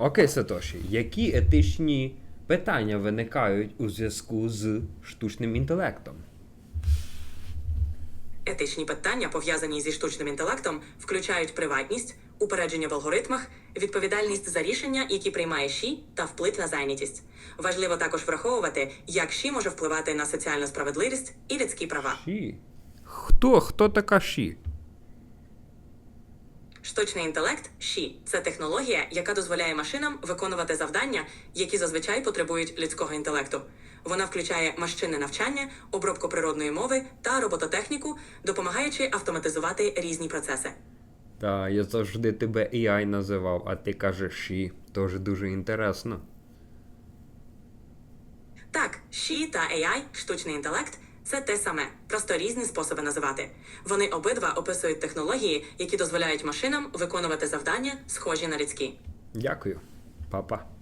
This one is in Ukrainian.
Окей, Сатоші, які етичні питання виникають у зв'язку з штучним інтелектом? Етичні питання, пов'язані зі штучним інтелектом, включають приватність, упередження в алгоритмах, відповідальність за рішення, які приймає ШІ, та вплив на зайнятість. Важливо також враховувати, як ШІ може впливати на соціальну справедливість і людські права. Ші? Хто? Хто така Ші? Штучний інтелект ШІ це технологія, яка дозволяє машинам виконувати завдання, які зазвичай потребують людського інтелекту. Вона включає машинне навчання, обробку природної мови та робототехніку, допомагаючи автоматизувати різні процеси. Та я завжди тебе AI називав, а ти кажеш Ші. Тож дуже інтересно. Так, ШІ та AI, штучний інтелект, це те саме, просто різні способи називати. Вони обидва описують технології, які дозволяють машинам виконувати завдання, схожі на людські. Дякую, папа.